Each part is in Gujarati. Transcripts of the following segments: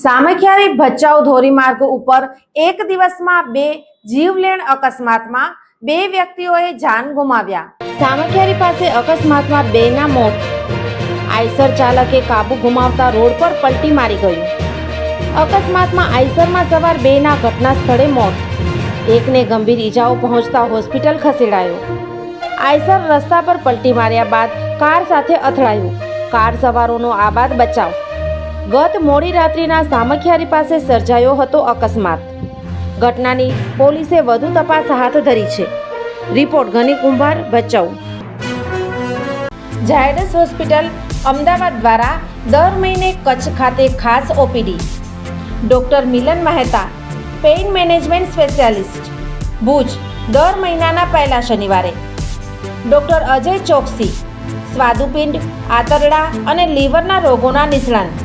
સામખિયારી ભચાઉ ધોરીમાર્ગ ઉપર એક દિવસમાં બે જીવલેણ અકસ્માતમાં બે વ્યક્તિઓએ જાન ગુમાવ્યા. સામખિયારી પાસે અકસ્માતમાં બેના મોત. આઈસર ચાલકે કાબુ ગુમાવતા રોડ પર પલટી મારી ગયું. અકસ્માતમાં આઈસરમાં સવાર બેના ઘટના સ્થળે મોત. એકને ગંભીર ઈજાઓ પહોંચતા હોસ્પિટલ ખસેડાયો. આઈસર રસ્તા પર પલટી માર્યા બાદ કાર સાથે અથડાયું. કાર સવારોનો આબાદ બચાવ. ગત મોડી રાત્રિના સામખિયારી પાસે સર્જાયો હતો અકસ્માત. ઘટનાની પોલીસે વધુ તપાસ હાથ ધરી છે. રિપોર્ટ ઘની કુંભાર ભચાઉ. ઝાયડસ હોસ્પિટલ અમદાવાદ દ્વારા દર મહિને કચ્છ ખાતે ખાસ OPD. Doctor Milan Mehta, pain management specialist. Bhuj, દર મહિનાના પહેલા શનિવારે. ડોક્ટર અજય ચોકસી, સ્વાદુપિંડ, આંતરડા અને લીવરના રોગોના નિષ્ણાંત.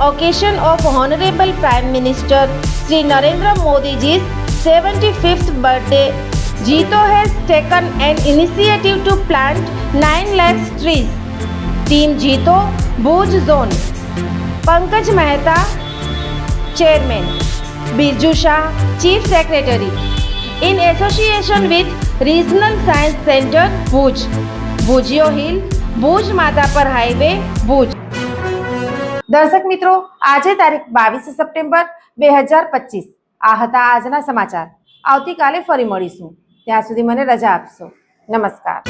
occasion of Honorable Prime Minister Sri Narendra Modi's 75th birthday, Jito has taken an initiative to plant 9 lakh trees. Team Jito, Bhuj Zone. Pankaj Mehta, Chairman. Birju Shah, Chief Secretary. In association with Regional Science Center, Bhuj. Bhujio Hill, Bhuj Madapar Highway, Bhuj. દર્શક મિત્રો, આજે તારીખ બાવીસ સપ્ટેમ્બર બે હજાર પચીસ. આ હતા આજના સમાચાર. આવતીકાલે ફરી મળીશું. ત્યાં સુધી મને રજા આપશો. નમસ્કાર.